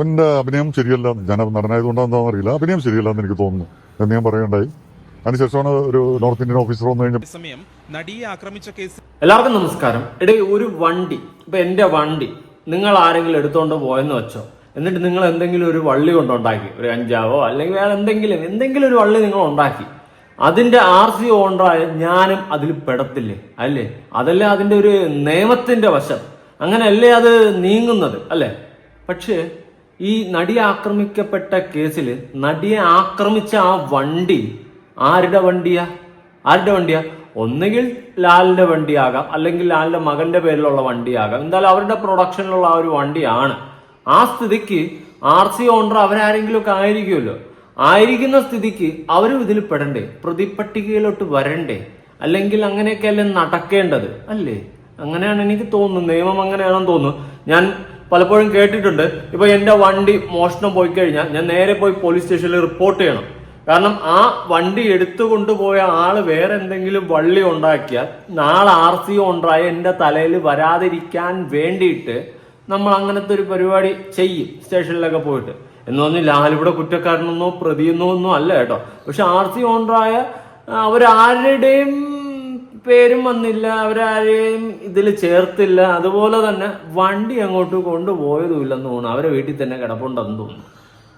അവന്റെ അഭിനയം ശരിയല്ല ഞാൻ നടനായതുകൊണ്ടാണെന്നോ അറിയില്ല അഭിനയം ശരിയല്ല എന്ന് എനിക്ക് തോന്നുന്നു. എന്ന് ഞാൻ പറയണ്ടായി അതിനുശേഷമാണ് ഒരു നോർത്ത് ഇന്ത്യൻ ഓഫീസർ വന്നു കഴിഞ്ഞ സമയം നടിയെ ആക്രമിച്ച കേസ് എല്ലാവർക്കും നമസ്കാരം. എടേ ഒരു വണ്ടി. ഇപ്പൊ എന്റെ വണ്ടി. നിങ്ങൾ ആരെങ്കിലും എടുത്തോണ്ട് പോയെന്ന് വെച്ചോ. എന്നിട്ട് നിങ്ങൾ എന്തെങ്കിലും ഒരു വള്ളി കൊണ്ടുണ്ടാക്കി. ഒരു അഞ്ചാവോ അല്ലെങ്കിൽ വേറെ എന്തെങ്കിലും എന്തെങ്കിലും ഒരു വള്ളി നിങ്ങൾ ഉണ്ടാക്കി. അതിന്റെ ആർ സി ഓണറായ ഞാനും അതിൽ പെടത്തില്ലേ? അല്ലേ? അതല്ലേ അതിന്റെ ഒരു നിയമത്തിന്റെ വശം. അങ്ങനെയല്ലേ അത് നീങ്ങുന്നത്? അല്ലേ? പക്ഷേ ഈ നടി ആക്രമിക്കപ്പെട്ട കേസിൽ നടിയെ ആക്രമിച്ച ആ വണ്ടി ആരുടെ വണ്ടിയാ? ആരുടെ വണ്ടിയാ? ഒന്നുകിൽ ലാലിന്റെ വണ്ടിയാകാം അല്ലെങ്കിൽ ലാലിന്റെ മകന്റെ പേരിലുള്ള വണ്ടിയാകാം. എന്തായാലും അവരുടെ പ്രൊഡക്ഷനിലുള്ള ആ ഒരു വണ്ടിയാണ്. ആ സ്ഥിതിക്ക് ആർ സി ഓണർ അവരാരെങ്കിലും ഒക്കെ ആയിരിക്കുമല്ലോ. ആയിരിക്കുന്ന സ്ഥിതിക്ക് അവരും ഇതിൽ പെടണ്ടേ? പ്രതിപട്ടികയിലോട്ട് വരണ്ടേ? അല്ലെങ്കിൽ അങ്ങനെയൊക്കെയല്ലേ നടക്കേണ്ടത്? അല്ലേ? അങ്ങനെയാണ് എനിക്ക് തോന്നുന്നത്. നിയമം അങ്ങനെയാണെന്ന് തോന്നുന്നു. ഞാൻ പലപ്പോഴും കേട്ടിട്ടുണ്ട്. ഇപ്പൊ എന്റെ വണ്ടി മോഷണം പോയി കഴിഞ്ഞാൽ ഞാൻ നേരെ പോയി പോലീസ് സ്റ്റേഷനിൽ റിപ്പോർട്ട് ചെയ്യണം. കാരണം ആ വണ്ടി എടുത്തു കൊണ്ടുപോയ ആൾ വേറെ എന്തെങ്കിലും വള്ളി ഉണ്ടാക്കിയാൽ നാളെ ആർ സി ഉണ്ടായ എന്റെ തലയിൽ വരാതിരിക്കാൻ വേണ്ടിയിട്ട് നമ്മൾ അങ്ങനത്തെ ഒരു പരിപാടി ചെയ്യും സ്റ്റേഷനിലൊക്കെ പോയിട്ട്. എന്ന് പറഞ്ഞ് ലാലിവിടെ കുറ്റക്കാരനെന്നോ പ്രതിയെന്നോ ഒന്നും അല്ല കേട്ടോ. പക്ഷെ ആർ സി ഓണറായ അവരാരുടെയും പേരും വന്നില്ല അവരാരെയും ഇതിൽ ചേർത്തില്ല. അതുപോലെ തന്നെ വണ്ടി അങ്ങോട്ട് കൊണ്ടുപോയതുമില്ലെന്ന് തോന്നുന്നു. അവരെ വീട്ടിൽ തന്നെ കിടപ്പുണ്ടെന്ന് തോന്നുന്നു.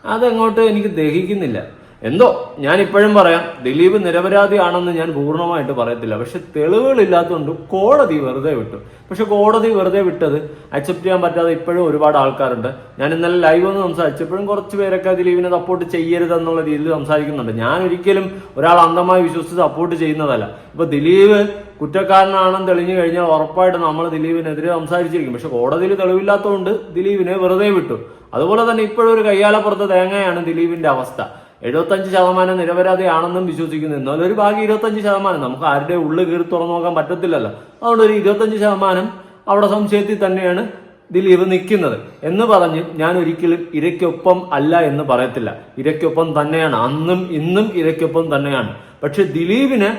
അതങ്ങോട്ട് എനിക്ക് ദഹിക്കുന്നില്ല. എന്തോ? ഞാൻ ഇപ്പോഴും പറയാം ദിലീപ് നിരപരാധിയാണെന്ന് ഞാൻ പൂർണമായിട്ട് പറയത്തില്ല. പക്ഷെ തെളിവുകളില്ലാത്തതുകൊണ്ട് കോടതി വെറുതെ വിട്ടു. പക്ഷെ കോടതി വെറുതെ വിട്ടത് അക്സെപ്റ്റ് ചെയ്യാൻ പറ്റാതെ ഇപ്പോഴും ഒരുപാട് ആൾക്കാരുണ്ട്. ഞാൻ ഇന്നലെ ലൈവ് ഒന്ന് സംസാരിച്ചപ്പോഴും കുറച്ച് പേരൊക്കെ ദിലീപിനെ സപ്പോർട്ട് ചെയ്യരുത് എന്നുള്ള രീതിയിൽ സംസാരിക്കുന്നുണ്ട്. ഞാൻ ഒരിക്കലും ഒരാൾ അന്ധമായി വിശ്വസിച്ച് സപ്പോർട്ട് ചെയ്യുന്നതല്ല. ഇപ്പൊ ദിലീപ് കുറ്റക്കാരനാണെന്ന് തെളിഞ്ഞു കഴിഞ്ഞാൽ ഉറപ്പായിട്ട് നമ്മൾ ദിലീപിനെതിരെ സംസാരിച്ചിരിക്കും. പക്ഷെ കോടതിയിൽ തെളിവില്ലാത്തതുകൊണ്ട് ദിലീപിനെ വെറുതെ വിട്ടു. അതുപോലെ തന്നെ ഇപ്പോഴും ഒരു കയ്യാലപ്പുറത്ത് തേങ്ങയാണ് ദിലീപിന്റെ അവസ്ഥ. എഴുപത്തഞ്ച് ശതമാനം നിരപരാധിയാണെന്നും വിശ്വസിക്കുന്നു. എന്നാൽ ഒരു ബാക്കി ഇരുപത്തഞ്ച് ശതമാനം. നമുക്ക് ആരുടെ ഉള്ളിൽ കീറി തുറന്നു നോക്കാൻ പറ്റത്തില്ലല്ലോ. അതുകൊണ്ട് ഒരു ഇരുപത്തഞ്ച് ശതമാനം അവിടെ സംശയത്തിൽ തന്നെയാണ് ദിലീപ് നിൽക്കുന്നത്. എന്ന് പറഞ്ഞ് ഞാൻ ഒരിക്കലും ഇരയ്ക്കൊപ്പം അല്ല എന്ന് പറയത്തില്ല. ഇരയ്ക്കൊപ്പം തന്നെയാണ്. അന്നും ഇന്നും ഇരയ്ക്കൊപ്പം തന്നെയാണ്. പക്ഷെ ദിലീപിന്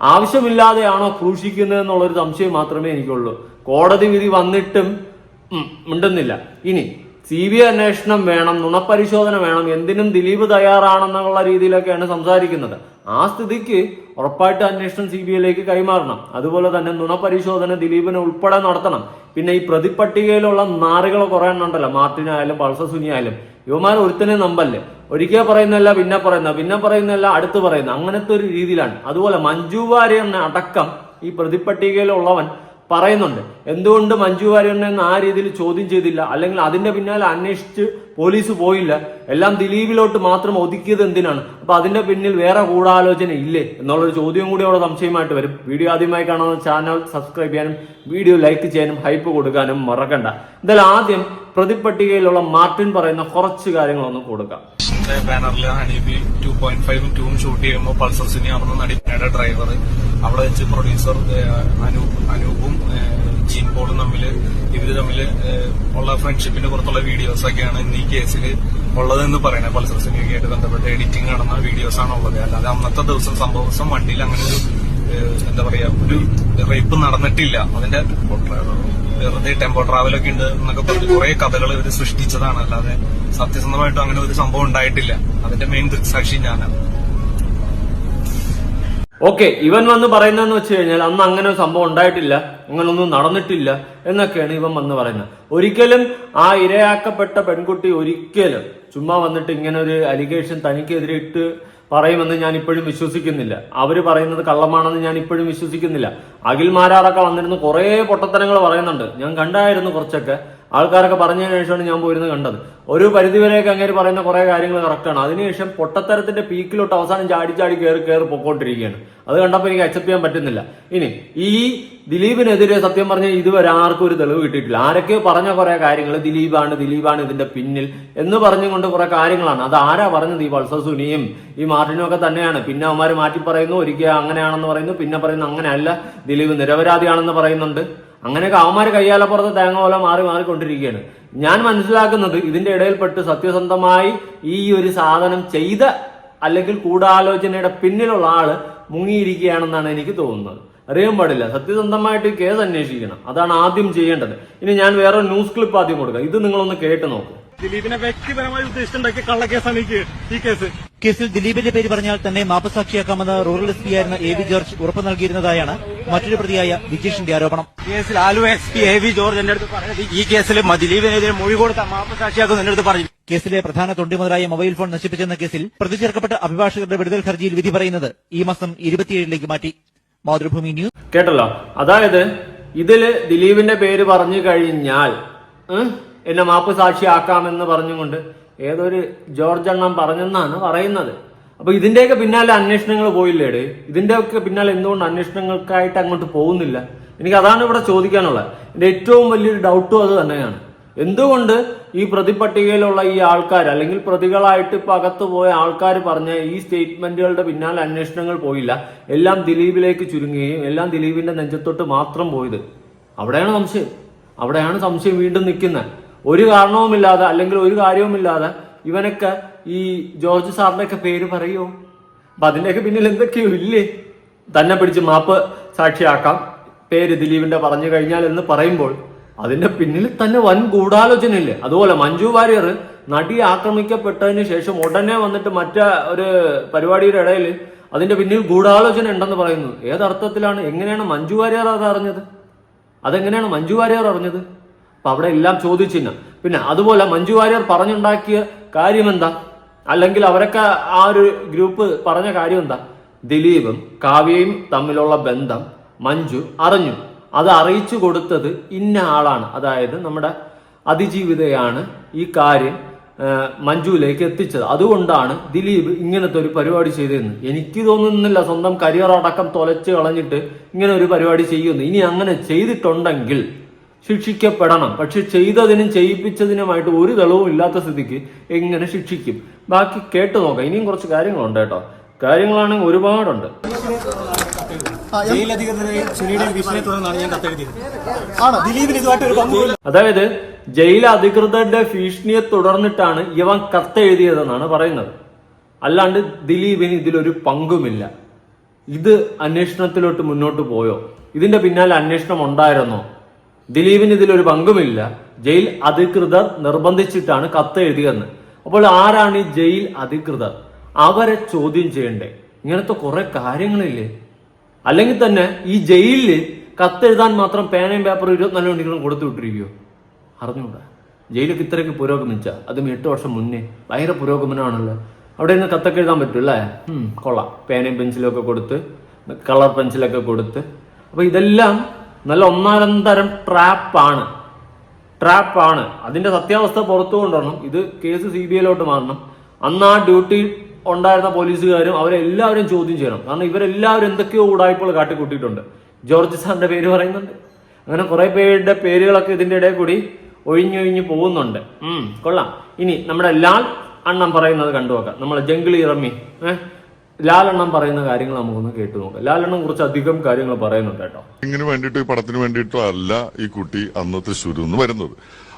ആവശ്യമില്ലാതെയാണോ ക്രൂശിക്കുന്നത് എന്നുള്ളൊരു സംശയം മാത്രമേ എനിക്കുള്ളൂ. കോടതി വിധി വന്നിട്ടും ഉം, മിണ്ടുന്നില്ല ഇനി സി ബി ഐ അന്വേഷണം വേണം നുണപരിശോധന വേണം എന്തിനും ദിലീപ് തയ്യാറാണെന്നുള്ള രീതിയിലൊക്കെയാണ് സംസാരിക്കുന്നത്. ആ സ്ഥിതിക്ക് ഉറപ്പായിട്ട് അന്വേഷണം സി ബി ഐയിലേക്ക് കൈമാറണം. അതുപോലെ തന്നെ നുണപരിശോധന ദിലീപിനെ ഉൾപ്പെടെ നടത്തണം. പിന്നെ ഈ പ്രതിപട്ടികയിലുള്ള നാറുകൾ കുറെ എണ്ണം ഉണ്ടല്ലോ. മാർട്ടിനായാലും പൾസസുനിയായാലും യുവമാർ ഒരുത്തനെ നമ്പല്ലേ? ഒരിക്കൽ പറയുന്നല്ല പിന്നെ പറയുന്ന പിന്നെ പറയുന്നല്ല അടുത്ത് പറയുന്ന അങ്ങനത്തെ ഒരു രീതിയിലാണ്. അതുപോലെ മഞ്ജു വാര്യറിനെ അടക്കം ഈ പ്രതിപട്ടികയിലുള്ളവൻ പറയുന്നുണ്ട്. എന്തുകൊണ്ട് മഞ്ജു വാര്യറിനെ ആ രീതിയിൽ ചോദ്യം ചെയ്തില്ല? അല്ലെങ്കിൽ അതിന്റെ പിന്നാലെ അന്വേഷിച്ച് പോലീസ് പോയില്ല. എല്ലാം ദിലീപിലോട്ട് മാത്രം ഒതുക്കിയത് എന്തിനാണ്? അപ്പൊ അതിന്റെ പിന്നിൽ വേറെ ഗൂഢാലോചന ഇല്ലേ? എന്നുള്ളൊരു ചോദ്യം കൂടി അവിടെ സംശയമായിട്ട് വരും. വീഡിയോ ആദ്യമായി കാണുന്ന ചാനൽ സബ്സ്ക്രൈബ് ചെയ്യാനും വീഡിയോ ലൈക്ക് ചെയ്യാനും ഹൈപ്പ് കൊടുക്കാനും മറക്കണ്ട. എന്തായാലും ആദ്യം പ്രതിപട്ടികയിലുള്ള മാർട്ടിൻ പറയുന്ന കുറച്ച് കാര്യങ്ങളൊന്നും കൊടുക്കാം. ബാനറിൽ ഹണീബി ടു പോയിന്റ് ഫൈവും ഷൂട്ട് ചെയ്യുമ്പോൾ പൾസർ സിനിമ നടി ഡ്രൈവർ അവിടെ വെച്ച് പ്രൊഡ്യൂസർ അനൂപ് അനൂപും പോളും തമ്മിൽ ഇവർ തമ്മിൽ ഉള്ള ഫ്രണ്ട്ഷിപ്പിന്റെ പുറത്തുള്ള വീഡിയോസ് ഒക്കെയാണ് ഇന്ന് ഈ കേസിൽ ഉള്ളതെന്ന് പറയുന്നത്. പൾസർ സിനിമയുമായിട്ട് ബന്ധപ്പെട്ട് എഡിറ്റിംഗ് നടന്ന വീഡിയോസ് ആണ് ഉള്ളത്. അല്ലാതെ അന്നത്തെ ദിവസം സംഭവ ദിവസം വണ്ടിയിൽ അങ്ങനെ ഒരു എന്താ പറയാ ഒരു റേപ്പ് നടന്നിട്ടില്ല. അതിന്റെ വെറുതെ ടെമ്പോ ട്രാവൽ ഒക്കെ ഉണ്ട് എന്നൊക്കെ പറഞ്ഞ് കുറെ കഥകൾ ഇവർ സൃഷ്ടിച്ചതാണ്. അല്ലാതെ സത്യസന്ധമായിട്ടും അങ്ങനെ ഒരു സംഭവം ഉണ്ടായിട്ടില്ല. അതിന്റെ മെയിൻ ദൃക്സാക്ഷി ഞാനാണ്. ഓക്കെ ഇവൻ വന്ന് പറയുന്നതെന്ന് വെച്ച് കഴിഞ്ഞാൽ അന്ന് അങ്ങനെ ഒരു സംഭവം ഉണ്ടായിട്ടില്ല അങ്ങനൊന്നും നടന്നിട്ടില്ല എന്നൊക്കെയാണ് ഇവൻ വന്ന് പറയുന്നത്. ഒരിക്കലും ആ ഇരയാക്കപ്പെട്ട പെൺകുട്ടി ഒരിക്കലും ചുമ്മാ വന്നിട്ട് ഇങ്ങനെ ഒരു അലിഗേഷൻ തനിക്കെതിരെ ഇട്ട് പറയുമെന്ന് ഞാൻ ഇപ്പോഴും വിശ്വസിക്കുന്നില്ല. അവർ പറയുന്നത് കള്ളമാണെന്ന് ഞാൻ ഇപ്പോഴും വിശ്വസിക്കുന്നില്ല. അഖിൽ മാരാറൊക്കെ വന്നിരുന്ന് കുറേ പൊട്ടത്തരങ്ങൾ പറയുന്നുണ്ട്. ഞാൻ കണ്ടായിരുന്നു കുറച്ചൊക്കെ. ആൾക്കാരൊക്കെ പറഞ്ഞതിന് ശേഷമാണ് ഞാൻ പോയിരുന്നത് കണ്ടത്. ഒരു പരിധിവരെയൊക്കെ അങ്ങനെ പറയുന്ന കുറെ കാര്യങ്ങൾ കറക്റ്റാണ് അതിനുശേഷം പൊട്ടത്തരത്തിന്റെ പീക്കിലോട്ട് അവസാനം ചാടി ചാടി കയറി കയറി പൊക്കോണ്ടിരിക്കുകയാണ്. അത് കണ്ടപ്പോൾ എനിക്ക് അക്സെപ്റ്റ് ചെയ്യാൻ പറ്റുന്നില്ല. ഇനി ഈ ദിലീപിനെതിരെ സത്യം പറഞ്ഞാൽ ഇതുവരെ ആർക്കും ഒരു തെളിവ് കിട്ടിയിട്ടില്ല. ആരൊക്കെ പറഞ്ഞ കുറെ കാര്യങ്ങൾ ദിലീപാണ് ദിലീപാണ് ഇതിന്റെ പിന്നിൽ എന്ന് പറഞ്ഞുകൊണ്ട് കുറെ കാര്യങ്ങളാണ്. അത് ആരാ പറഞ്ഞത്? ഈ വത്സസുനിയും സുനിയും ഈ മാർട്ടിനും ഒക്കെ തന്നെയാണ്. പിന്നെ അവന്മാർ മാറ്റി പറയുന്നു ഒരിക്കൽ അങ്ങനെയാണെന്ന് പറയുന്നു പിന്നെ പറയുന്നു അങ്ങനെയല്ല. ദിലീപ് നിരപരാധിയാണെന്ന് പറയുന്നുണ്ട്. അങ്ങനെയൊക്കെ അവന്മാര് കയ്യാലപ്പുറത്ത് തേങ്ങ പോലെ മാറി മാറിക്കൊണ്ടിരിക്കുകയാണ്. ഞാൻ മനസ്സിലാക്കുന്നത് ഇതിന്റെ ഇടയിൽപ്പെട്ട് സത്യസന്ധമായി ഈ ഒരു സാധനം ചെയ്ത അല്ലെങ്കിൽ കൂടാലോചനയുടെ പിന്നിലുള്ള ആൾ മുങ്ങിയിരിക്കുകയാണെന്നാണ് എനിക്ക് തോന്നുന്നത്. അറിയാൻ പാടില്ല. സത്യസന്ധമായിട്ട് കേസ് അന്വേഷിക്കണം. അതാണ് ആദ്യം ചെയ്യേണ്ടത്. ഇനി ഞാൻ വേറെ ന്യൂസ് ക്ലിപ്പ് ആദ്യം കൊടുക്കാം. ഇത് നിങ്ങളൊന്ന് കേട്ട് നോക്കൂ. ദിലീപിനെ വ്യക്തിപരമായി ഉദ്ദേശിച്ചുണ്ടാക്കിയ കള്ളക്കേസാണ് ഈ കേസ്. കേസിൽ ദിലീപിന്റെ പേര് പറഞ്ഞാൽ തന്നെ മാപ്പസാക്ഷിയാക്കാമെന്ന് റൂറൽ എസ് പി ആയിരുന്ന എ വി ജോർജ് ഉറപ്പു നൽകിയിരുന്നതായാണ് മറ്റൊരു പ്രതിയായ വിജേഷിന്റെ ആരോപണം. കേസിൽ Aluva S P A V George എന്റെ അടുത്ത് പറഞ്ഞത് ഈ കേസിൽ ദിലീപിനെതിരെ മൊഴി കൊടുത്ത മാപ്പ് സാക്ഷിയാക്കും എന്റെ അടുത്ത് പറഞ്ഞു. കേസിലെ പ്രധാന തൊണ്ടി മുതലായ മൊബൈൽ ഫോൺ നശിപ്പിച്ചെന്ന കേസിൽ പ്രതി ചേർക്കപ്പെട്ട അഭിഭാഷകരുടെ വിടുതൽ ഹർജിയിൽ വിധി പറയുന്നത് ഈ മാസം ഇരുപത്തിയേഴിലേക്ക് മാറ്റി. മാതൃഭൂമി ന്യൂസ്. കേട്ടല്ലോ. അതായത് ഇതിൽ ദിലീപിന്റെ പേര് പറഞ്ഞു കഴിഞ്ഞാൽ എന്നെ മാപ്പ് സാക്ഷിയാക്കാമെന്ന് പറഞ്ഞുകൊണ്ട് ഏതൊരു ജോർജ് എണ്ണം പറഞ്ഞെന്നാണ് പറയുന്നത്. അപ്പൊ ഇതിന്റെയൊക്കെ പിന്നാലെ അന്വേഷണങ്ങൾ പോയില്ലേട്? ഇതിന്റെയൊക്കെ പിന്നാലെ എന്തുകൊണ്ട് അന്വേഷണങ്ങൾക്കായിട്ട് അങ്ങോട്ട് പോകുന്നില്ല? എനിക്ക് അതാണ് ഇവിടെ ചോദിക്കാനുള്ളത്. എന്റെ ഏറ്റവും വലിയൊരു ഡൗട്ടും അത് തന്നെയാണ്. എന്തുകൊണ്ട് ഈ പ്രതിപട്ടികയിലുള്ള ഈ ആൾക്കാർ അല്ലെങ്കിൽ പ്രതികളായിട്ട് ഇപ്പൊ അകത്ത് പോയ ആൾക്കാർ പറഞ്ഞ ഈ സ്റ്റേറ്റ്മെന്റുകളുടെ പിന്നാലെ അന്വേഷണങ്ങൾ പോയില്ല. എല്ലാം ദിലീപിലേക്ക് ചുരുങ്ങുകയും എല്ലാം ദിലീപിന്റെ നെഞ്ചത്തൊട്ട് മാത്രം പോയത്. അവിടെയാണ് സംശയം. അവിടെയാണ് സംശയം വീണ്ടും നിൽക്കുന്നത്. ഒരു കാരണവുമില്ലാതെ അല്ലെങ്കിൽ ഒരു കാര്യവുമില്ലാതെ ഇവനൊക്കെ ഈ ജോർജ് സാറിന്റെ ഒക്കെ പേര് പറയുമോ അപ്പൊ അതിന്റെയൊക്കെ പിന്നിൽ എന്തൊക്കെയോ ഇല്ലേ? തന്നെ പിടിച്ച് മാപ്പ് സാക്ഷിയാക്കാം. പേര് ദിലീപിന്റെ പറഞ്ഞു കഴിഞ്ഞാൽ എന്ന് പറയുമ്പോൾ അതിന്റെ പിന്നിൽ തന്നെ വൻ ഗൂഢാലോചനയില്ലേ? അതുപോലെ മഞ്ജു വാര്യർ നടി ആക്രമിക്കപ്പെട്ടതിന് ശേഷം ഉടനെ വന്നിട്ട് മറ്റേ ഒരു പരിപാടിയുടെ ഇടയിൽ അതിന്റെ പിന്നിൽ ഗൂഢാലോചന ഉണ്ടെന്ന് പറയുന്നു. ഏതർത്ഥത്തിലാണ്? എങ്ങനെയാണ് മഞ്ജു വാര്യർ അത് അറിഞ്ഞത്? അതെങ്ങനെയാണ് മഞ്ജു വാര്യർ അറിഞ്ഞത്? അപ്പൊ അവിടെ എല്ലാം ചോദിച്ചില്ല പിന്നെ അതുപോലെ മഞ്ജു വാര്യർ പറഞ്ഞുണ്ടാക്കിയ കാര്യം എന്താ അല്ലെങ്കിൽ അവരൊക്കെ ആ ഒരു ഗ്രൂപ്പ് പറഞ്ഞ കാര്യം എന്താ ദിലീപും കാവ്യയും തമ്മിലുള്ള ബന്ധം മഞ്ജു അറിഞ്ഞു. അത് അറിയിച്ചു കൊടുത്തത് ഇന്ന ആളാണ്. അതായത് നമ്മുടെ അതിജീവിതയാണ് ഈ കാര്യം മഞ്ജുവിലേക്ക് എത്തിച്ചത്. അതുകൊണ്ടാണ് ദിലീപ് ഇങ്ങനത്തെ ഒരു പരിപാടി ചെയ്തതെന്ന്. എനിക്ക് തോന്നുന്നില്ല സ്വന്തം കരിയർ അടക്കം തൊലച്ച് കളഞ്ഞിട്ട് ഇങ്ങനെ ഒരു പരിപാടി ചെയ്യുന്നു. ഇനി അങ്ങനെ ചെയ്തിട്ടുണ്ടെങ്കിൽ ശിക്ഷിക്കപ്പെടണം. പക്ഷെ ചെയ്തതിനും ചെയ്യിപ്പിച്ചതിനുമായിട്ട് ഒരു തെളിവും ഇല്ലാത്ത സ്ഥിതിക്ക് എങ്ങനെ ശിക്ഷിക്കും? ബാക്കി കേട്ടു നോക്കാം. ഇനിയും കുറച്ച് കാര്യങ്ങളുണ്ട് കേട്ടോ. കാര്യങ്ങളാണെങ്കിൽ ഒരുപാടുണ്ട്. അതായത് ജയിൽ അധികൃതരുടെ ഭീഷണിയെ തുടർന്നിട്ടാണ് ഇവൻ കത്തെഴുതിയതെന്നാണ് പറയുന്നത്. അല്ലാണ്ട് ദിലീപിന് ഇതിലൊരു പങ്കുമില്ല. ഇത് അന്വേഷണത്തിലോട്ട് മുന്നോട്ട് പോയോ? ഇതിന്റെ പിന്നാലെ അന്വേഷണം ഉണ്ടായിരുന്നോ? ദിലീപിന് ഇതിലൊരു പങ്കുമില്ല. ജയിൽ അധികൃതർ നിർബന്ധിച്ചിട്ടാണ് കത്ത് എഴുതിയെന്ന് അപ്പോൾ ആരാണ് ഈ ജയിൽ അധികൃതർ? അവരെ ചോദ്യം ചെയ്യണ്ടേ? ഇങ്ങനത്തെ കുറെ കാര്യങ്ങളില്ലേ? അല്ലെങ്കിൽ തന്നെ ഈ ജയിലിൽ കത്തെഴുതാൻ മാത്രം പേനയും പേപ്പറും ഇരുപത്തിനാല് മണിക്കൂറും കൊടുത്തു വിട്ടിരിക്കുവോ? അറിഞ്ഞൂടാ ജയിലൊക്കെ ഇത്രയൊക്കെ പുരോഗമിച്ച. അതും എട്ട് വർഷം മുന്നേ ഭയങ്കര പുരോഗമനമാണല്ലോ. അവിടെ നിന്ന് കത്തൊക്കെ എഴുതാൻ പറ്റും അല്ലേ കൊള്ളാം. പേനയും പെൻസിലും ഒക്കെ കൊടുത്ത് കളർ പെൻസിലൊക്കെ കൊടുത്ത്. അപ്പൊ ഇതെല്ലാം നല്ല ഒന്നാം തരം ട്രാപ്പാണ്. ട്രാപ്പാണ്. അതിന്റെ സത്യാവസ്ഥ പുറത്തു കൊണ്ടുവരണം. ഇത് കേസ് സി ബി ഐയിലോട്ട് മാറണം. അന്ന് ആ ഡ്യൂട്ടി ഉണ്ടായിരുന്ന പോലീസുകാരും അവരെല്ലാവരും ചോദ്യം ചെയ്യണം. കാരണം ഇവരെല്ലാവരും എന്തൊക്കെയോ ഉടായ്പകൾ കാട്ടിക്കൂട്ടിയിട്ടുണ്ട്. ജോർജ് സാറിന്റെ പേര് പറയുന്നുണ്ട്. അങ്ങനെ കുറെ പേരുടെ പേരുകളൊക്കെ ഇതിന്റെ ഇടയിൽ കൂടി ഒഴിഞ്ഞൊഴിഞ്ഞ് പോകുന്നുണ്ട്. ഉം കൊള്ളാം. ഇനി നമ്മുടെ ലാൽ അണ്ണം പറയുന്നത് കണ്ടു നോക്കാം നമ്മളെ ജംഗിളി റമ്മി. ഏഹ് ലാലെണ്ണം പറയുന്ന കാര്യങ്ങൾ നമുക്കൊന്ന് കേട്ടു നോക്കാം. ലാലെണ്ണം കുറച്ച് അധികം കാര്യങ്ങൾ പറയുന്നുണ്ട് കേട്ടോ. ഇങ്ങനെ വേണ്ടിയിട്ട് ഈ പടത്തിന് വേണ്ടിയിട്ടോ അല്ല ഈ കുട്ടി അന്ന് തൃശ്ശൂരിൽ നിന്ന് വരുന്നത്.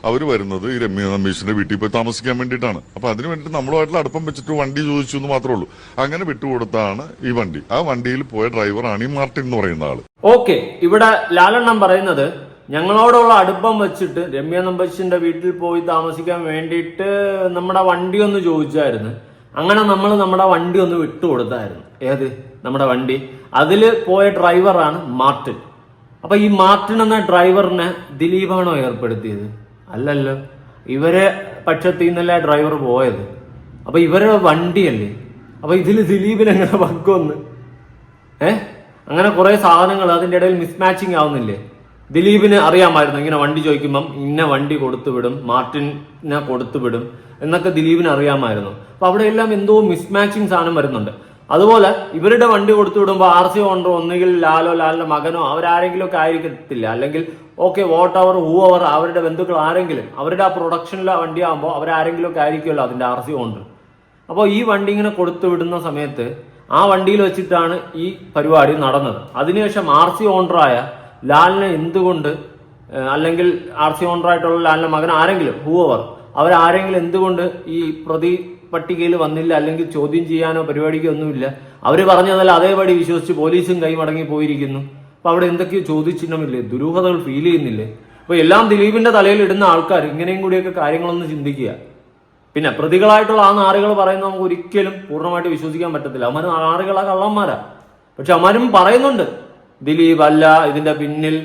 അവർ വരുന്നത് ഈ രമ്യ രമേശിന്റെ വീട്ടിൽ പോയി താമസിക്കാൻ വേണ്ടിയിട്ടാണ്. അപ്പൊ അതിന് വേണ്ടിയിട്ട് നമ്മളുമായിട്ടുള്ള അടുപ്പം വെച്ചിട്ട് വണ്ടി ചോദിച്ചു എന്ന് മാത്രമേ ഉള്ളൂ. അങ്ങനെ വിട്ടുകൊടുത്താണ് ഈ വണ്ടി. ആ വണ്ടിയിൽ പോയ ഡ്രൈവറാണ് ഈ മാർട്ടിൻ എന്ന് പറയുന്ന ആൾ. ഓക്കെ ഇവിടെ ലാലെണ്ണം പറയുന്നത് ഞങ്ങളോടുള്ള അടുപ്പം വെച്ചിട്ട് രമ്യ നമ്പശിന്റെ വീട്ടിൽ പോയി താമസിക്കാൻ വേണ്ടിയിട്ട് നമ്മുടെ വണ്ടി ഒന്ന് ചോദിച്ചായിരുന്നു. അങ്ങനെ നമ്മൾ നമ്മുടെ വണ്ടി ഒന്ന് വിട്ടുകൊടുത്തായിരുന്നു ഏത്? നമ്മുടെ വണ്ടി. അതിൽ പോയ ഡ്രൈവറാണ് മാർട്ടിൻ. അപ്പൊ ഈ മാർട്ടിൻ എന്ന ഡ്രൈവറിനെ ദിലീപാണോ ഏർപ്പെടുത്തിയത്? അല്ലല്ലോ. ഇവരെ പക്ഷത്തിൽ നിന്നല്ലേ ഡ്രൈവർ പോയത്? അപ്പൊ ഇവരുടെ വണ്ടിയല്ലേ? അപ്പൊ ഇതിൽ ദിലീപിന് എങ്ങനെ പങ്കൊന്ന്? ഏ? അങ്ങനെ കുറെ സാധനങ്ങൾ അതിന്റെ ഇടയിൽ മിസ്മാച്ചിങ് ആവുന്നില്ലേ? ദിലീപിന് അറിയാമായിരുന്നു ഇങ്ങനെ വണ്ടി ചോദിക്കുമ്പം ഇന്ന വണ്ടി കൊടുത്തുവിടും മാർട്ടിനെ കൊടുത്തുവിടും എന്നൊക്കെ ദിലീപിന് അറിയാമായിരുന്നു. അപ്പൊ അവിടെ എല്ലാം എന്തോ മിസ്മാച്ചിങ് സാധനം വരുന്നുണ്ട്. അതുപോലെ ഇവരുടെ വണ്ടി കൊടുത്തു വിടുമ്പോൾ ആർ സി ഓണർ ഒന്നുകിൽ ലാലോ ലാലിന്റെ മകനോ അവരാരെങ്കിലും ഒക്കെ ആയിരിക്കത്തില്ല. അല്ലെങ്കിൽ ഓക്കെ വോട്ട് അവർ ഹൂ അവർ അവരുടെ ബന്ധുക്കൾ ആരെങ്കിലും അവരുടെ ആ പ്രൊഡക്ഷനിലെ വണ്ടി ആകുമ്പോൾ അവരാരെങ്കിലും ഒക്കെ ആയിരിക്കുമല്ലോ അതിന്റെ ആർ സി ഓണർ. അപ്പോൾ ഈ വണ്ടി ഇങ്ങനെ കൊടുത്തു വിടുന്ന സമയത്ത് ആ വണ്ടിയിൽ വെച്ചിട്ടാണ് ഈ പരിപാടി നടന്നത്. അതിനുശേഷം ആർ സി ഓണറായ ലാലിനെ എന്തുകൊണ്ട് അല്ലെങ്കിൽ ആർ സി ഓണറായിട്ടുള്ള ലാലിന്റെ മകൻ ആരെങ്കിലും ഹൂവർ അവരാരെങ്കിലും എന്തുകൊണ്ട് ഈ പ്രതി പട്ടികയിൽ വന്നില്ല അല്ലെങ്കിൽ ചോദ്യം ചെയ്യാനോ പരിപാടിക്കോ ഒന്നുമില്ല? അവർ പറഞ്ഞതല്ല അതേപടി വിശ്വസിച്ച് പോലീസും കൈമടങ്ങി പോയിരിക്കുന്നു. അപ്പൊ അവിടെ എന്തൊക്കെയോ ചോദിച്ചിട്ടുമില്ലേ ദുരൂഹതകൾ ഫീൽ ചെയ്യുന്നില്ലേ? അപ്പോൾ എല്ലാം ദിലീപിന്റെ തലയിൽ ഇടുന്ന ആൾക്കാർ ഇങ്ങനെയും കൂടിയൊക്കെ കാര്യങ്ങളൊന്ന് ചിന്തിക്കുക. പിന്നെ പ്രതികളായിട്ടുള്ള ആ നാറുകൾ പറയുന്നത് നമുക്ക് ഒരിക്കലും പൂർണമായിട്ട് വിശ്വസിക്കാൻ പറ്റത്തില്ല. അവന്മാർ നാറുകളാ കള്ളന്മാരാ. പക്ഷെ അവന്മാരും പറയുന്നുണ്ട് ദിലീപ് അല്ല ഇതിന്റെ പിന്നിൽ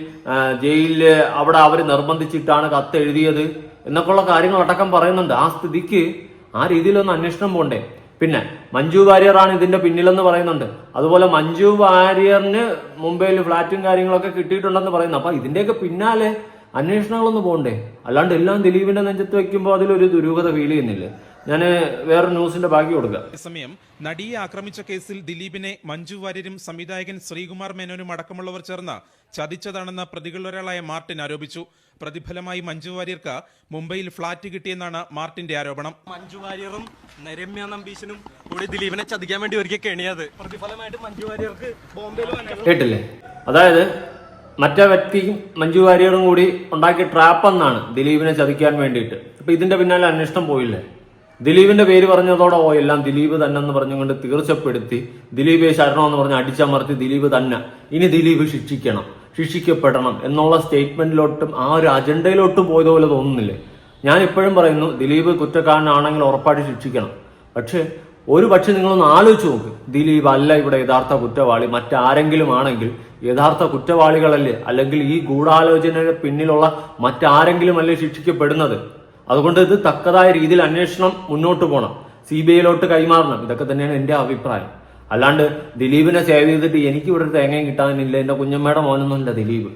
ജയിലിൽ അവിടെ അവർ നിർബന്ധിച്ചിട്ടാണ് കത്ത് എഴുതിയത് എന്നൊക്കെയുള്ള കാര്യങ്ങൾ അടക്കം പറയുന്നുണ്ട്. ആ സ്ഥിതിക്ക് ആ രീതിയിലൊന്ന് അന്വേഷണം പോണ്ടേ? പിന്നെ മഞ്ജു വാര്യറാണ് ഇതിന്റെ പിന്നിലെന്ന് പറയുന്നുണ്ട്. അതുപോലെ മഞ്ജു വാര്യറിന് മുംബൈയിൽ ഫ്ളാറ്റും കാര്യങ്ങളൊക്കെ കിട്ടിയിട്ടുണ്ടെന്ന് പറയുന്നു. അപ്പൊ ഇതിന്റെയൊക്കെ പിന്നാലെ അന്വേഷണങ്ങളൊന്നും പോകണ്ടേ അല്ലാണ്ട് എല്ലാം ദിലീപിന്റെ നെഞ്ചത്ത് വെക്കുമ്പോൾ അതിലൊരു ദുരൂഹത ഫീൽ ചെയ്യുന്നില്ലേ? ഞാൻ വേറെ ന്യൂസിന്റെ ബാക്കി കൊടുക്കുക അതേസമയം നടിയെ ആക്രമിച്ച കേസിൽ ദിലീപിനെ മഞ്ജു വാര്യരും സംവിധായകൻ ശ്രീകുമാർ മേനോനും അടക്കമുള്ളവർ ചേർന്ന് ചതിച്ചതാണെന്ന് പ്രതികളിലൊരാളായ മാർട്ടിൻ ആരോപിച്ചു. പ്രതിഫലമായി മഞ്ജു വാര്യർക്ക് മുംബൈയിൽ ഫ്ളാറ്റ് കിട്ടിയെന്നാണ് മാർട്ടിന്റെ ആരോപണം. മഞ്ജു വാര്യറും നരമ്യ നമ്പീശനും കൂടി ദിലീപിനെ ചതിക്കാൻ വേണ്ടി ഒരുക്കി കെണിയത് പ്രതിഫലമായിട്ട് മഞ്ജു വാര്യർക്ക് ബോംബെയിൽ കേട്ടില്ലേ? അതായത് മറ്റേ വ്യക്തിയും മഞ്ജു വാര്യറും കൂടി ഉണ്ടാക്കിയ ട്രാപ്പ് എന്നാണ് ദിലീപിനെ ചതിക്കാൻ വേണ്ടിയിട്ട്. അപ്പൊ ഇതിന്റെ പിന്നാലെ അന്വേഷണം പോയില്ലേ? ദിലീപിന്റെ പേര് പറഞ്ഞതോടെ ഓ എല്ലാം ദിലീപ് തന്നെ എന്ന് പറഞ്ഞുകൊണ്ട് തീർച്ചപ്പെടുത്തി ദിലീപ് ശരണം എന്ന് പറഞ്ഞ് അടിച്ചമർത്തി ദിലീപ് തന്നെ. ഇനി ദിലീപ് ശിക്ഷിക്കണം ശിക്ഷിക്കപ്പെടണം എന്നുള്ള സ്റ്റേറ്റ്മെന്റിലോട്ടും ആ ഒരു അജണ്ടയിലോട്ടും പോയതുപോലെ തോന്നുന്നില്ലേ? ഞാൻ ഇപ്പോഴും പറയുന്നു ദിലീപ് കുറ്റക്കാരനാണെങ്കിൽ ഉറപ്പായിട്ട് ശിക്ഷിക്കണം. പക്ഷേ ഒരു പക്ഷെ നിങ്ങളൊന്ന് ആലോചിച്ച് നോക്ക്. ദിലീപ് അല്ല ഇവിടെ യഥാർത്ഥ കുറ്റവാളി. മറ്റാരെങ്കിലും ആണെങ്കിൽ യഥാർത്ഥ കുറ്റവാളികളല്ലേ? അല്ലെങ്കിൽ ഈ ഗൂഢാലോചനയുടെ പിന്നിലുള്ള മറ്റാരെങ്കിലും അല്ലേ ശിക്ഷിക്കപ്പെടുന്നത്? അതുകൊണ്ട് ഇത് തക്കതായ രീതിയിൽ അന്വേഷണം മുന്നോട്ട് പോകണം സി ബി ഐയിലോട്ട് കൈമാറണം. ഇതൊക്കെ തന്നെയാണ് എന്റെ അഭിപ്രായം. അല്ലാണ്ട് ദിലീപിനെ സേവ് ചെയ്തിട്ട് എനിക്ക് ഇവിടെ തേങ്ങയും കിട്ടാനില്ല. എന്റെ കുഞ്ഞമ്മയുടെ മോനൊന്നുമില്ല ദിലീപ്.